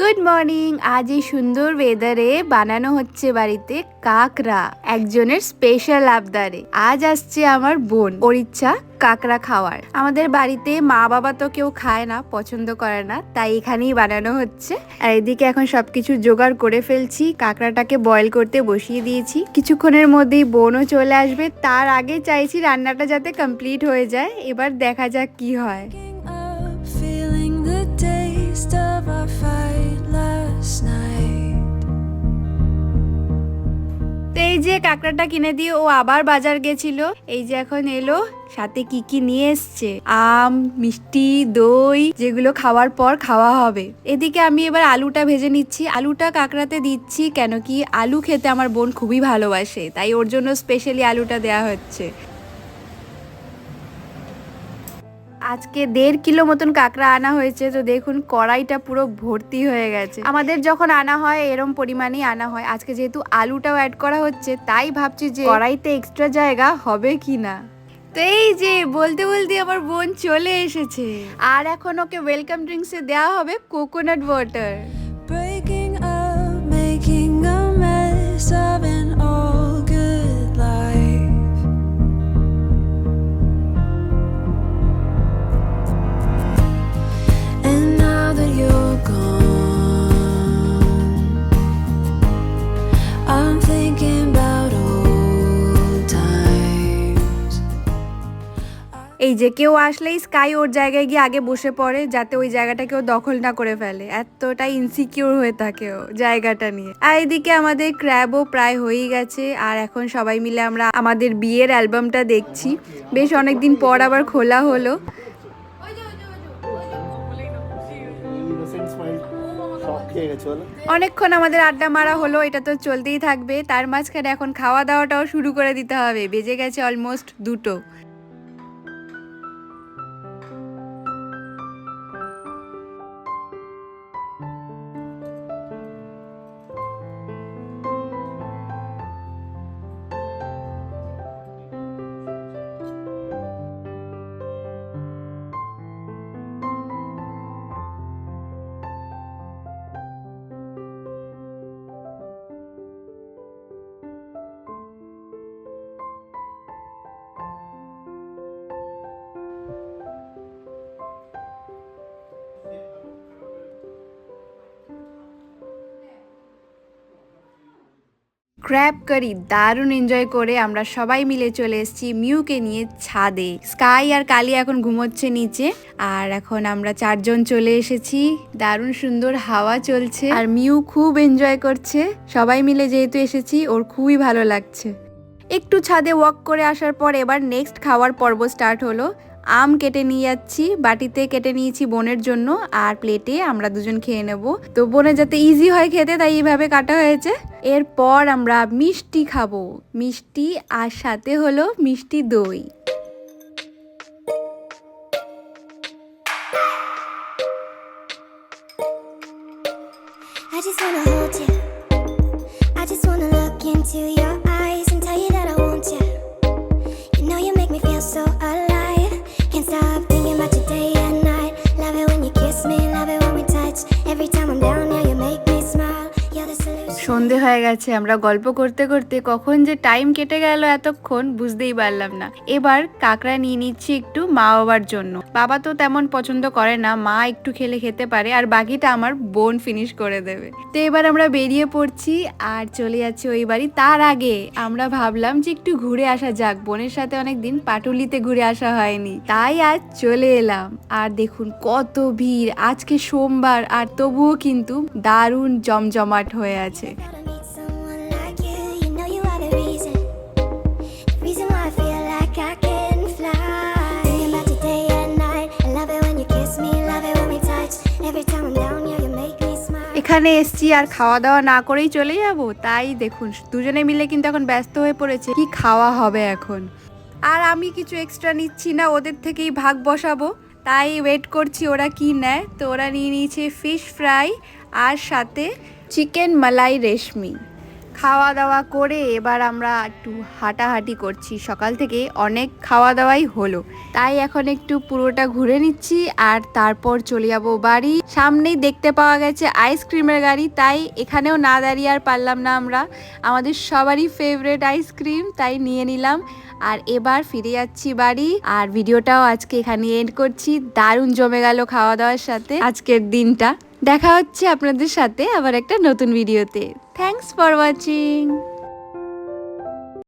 Good morning আজ এই সুন্দর ওয়েদারে বানানো হচ্ছে বাড়িতে কাকড়া, একজনের স্পেশাল আবদারে। আজ আসছে আমার বোন, ওর ইচ্ছা কাকড়া খাওয়ার। আমাদের বাড়িতে মা বাবা তো কেউ খায় না, পছন্দ করে না, তাই এখানেই বানানো হচ্ছে। আর এদিকে এখন সবকিছু জোগাড় করে ফেলছি, কাঁকড়াটাকে বয়েল করতে বসিয়ে দিয়েছি। কিছুক্ষণের মধ্যেই বোনও চলে আসবে, তার আগে চাইছি রান্নাটা যাতে কমপ্লিট হয়ে যায়। এবার দেখা যাক কি হয়। যে কাঁকড়াটা কিনে দিয়ে ও আবার বাজার গেছিল, এই যে এখন এলো, সাথে কি কি নিয়ে এসছে? আম, মিষ্টি, দই, যেগুলো খাওয়ার পর খাওয়া হবে। এদিকে আমি এবার আলুটা ভেজে নিচ্ছি। আলুটা কাঁকড়াতে দিচ্ছি কেন কি, আলু খেতে আমার বোন খুবই ভালোবাসে, তাই ওর জন্য স্পেশালি আলুটা দেয়া হচ্ছে। আজকে দেড় কিলো মতন কাঁকড়া আনা হয়েছে, তো দেখুন কড়াইটা পুরো ভর্তি হয়ে গেছে। আমাদের যখন আনা হয়, এরম পরিমাণেই আনা হয়। আজকে যেহেতু আলুটাও অ্যাড করা হচ্ছে, তাই ভাবছি যে কড়াইতে এক্সট্রা জায়গা হবে কি না? তো এই যে, বলতে বলতে আমার বোন চলে এসেছে। আর এখন ওকে ওয়েলকাম ড্রিঙ্কসে দেওয়া হবে কোকোনাট ওয়াটার এই যে কেউ আসলেই স্কাই ওর জায়গায় গিয়ে আগে বসে পড়ে যাতে ওই জায়গাটা কেউ দখল না করে ফেলে। এতটাই ইনসিকিউর হয়ে থাকে ও জায়গাটা নিয়ে। আর এদিকে আমাদের ক্র্যাবও প্রায় হয়েই গেছে। আর এখন সবাই মিলে আমরা আমাদের বিয়ের অ্যালবামটা দেখছি। বেশ অনেকদিন পর আবার খোলা হলো। অনেকক্ষণ আমাদের আড্ডা মারা হলো, এটা তো চলতেই থাকবে। তার মাঝখানে এখন খাওয়া দাওয়াটাও শুরু করে দিতে হবে। বেজে গেছে অলমোস্ট দুটো। ক্র্যাব কারি, দারুণ এনজয় করে আমরা সবাই মিলে চলে এসেছি মিউকে নিয়ে ছাদে। স্কাই আর কালি এখন ঘুমোচ্ছে নিচে, আর এখন আমরা চারজন চলে এসেছি। দারুণ সুন্দর হাওয়া চলছে, আর মিউ খুব এনজয় করছে। সবাই মিলে যেহেতু এসেছি, ওর খুবই ভালো লাগছে। একটু ছাদে ওয়াক করে আসার পর এবার নেক্সট খাওয়ার পর্ব স্টার্ট হলো। আম কেটে নিয়ে যাচ্ছি, বাটিতে কেটে নিয়েছি বোনের জন্য আর প্লেটে আমরা দুজন খেয়ে নেব। তো বোনের যাতে ইজি হয় খেতে, তাই এইভাবে কাটা হয়েছে। এরপর আমরা মিষ্টি খাব। মিষ্টি আর সাথে হলো মিষ্টি দই। I just wanna hold you. I just wanna look into your eyes সন্ধে হয়ে গেছে। আমরা গল্প করতে করতে কখন যে টাইম কেটে গেল এতক্ষণ বুঝতেই পারলাম না। এবার কাঁকড়া নিয়ে নিচ্ছি একটু মা বাবার জন্য। বাবা তো তেমন পছন্দ করে না, মা একটু খেলে খেতে পারে আর বাকিটা আমার বোন ফিনিশ করে দেবে। তো এবার আমরা বেরিয়ে পড়ছি আর চলে যাচ্ছি ওই বাড়ি। তার আগে আমরা ভাবলাম যে একটু ঘুরে আসা যাক। বোনের সাথে অনেক দিন পাটুলিতে ঘুরে আসা হয়নি। তাই আজ চলে এলাম। আর দেখুন কত ভিড়। আজকে সোমবার আর তবুও কিন্তু দারুণ জমজমাট হয়ে আছে। এখানে এসছি আর খাওয়া দাওয়া না করেই চলে যাব? তাই দেখুন, দুজনে মিলে কিন্তু এখন ব্যস্ত হয়ে পড়েছে। কি খাওয়া হবে এখন? আর আমি কিছু এক্সট্রা নিচ্ছি না, ওদের থেকেই ভাগ বসাবো। তাই ওয়েট করছি ওরা কি নেয়। তো ওরা নিয়ে নিয়েছে ফিশ ফ্রাই আর সাথে চিকেন মালাই রেশমি খাওয়া দাওয়া করে এবার আমরা একটু হাঁটাহাঁটি করছি। সকাল থেকে অনেক খাওয়া দাওয়াই হলো। তাই এখন একটু পুরোটা ঘুরে নিচ্ছি আর তারপর চলে যাব বাড়ি। সামনেই দেখতে পাওয়া গেছে আইসক্রিমের গাড়ি, তাই এখানেও না দাঁড়িয়ে আর পারলাম না আমরা। আমাদের সবারই ফেভারেট আইসক্রিম, তাই নিয়ে নিলাম। আর এবার ফিরে যাচ্ছি বাড়ি আর ভিডিওটাও আজকে এখানে এন্ড করছি। দারুণ জমে গেল খাওয়া দাওয়ার সাথে আজকের দিনটা। দেখা হচ্ছে আপনাদের সাথে আবার একটা নতুন ভিডিওতে। Thanks for watching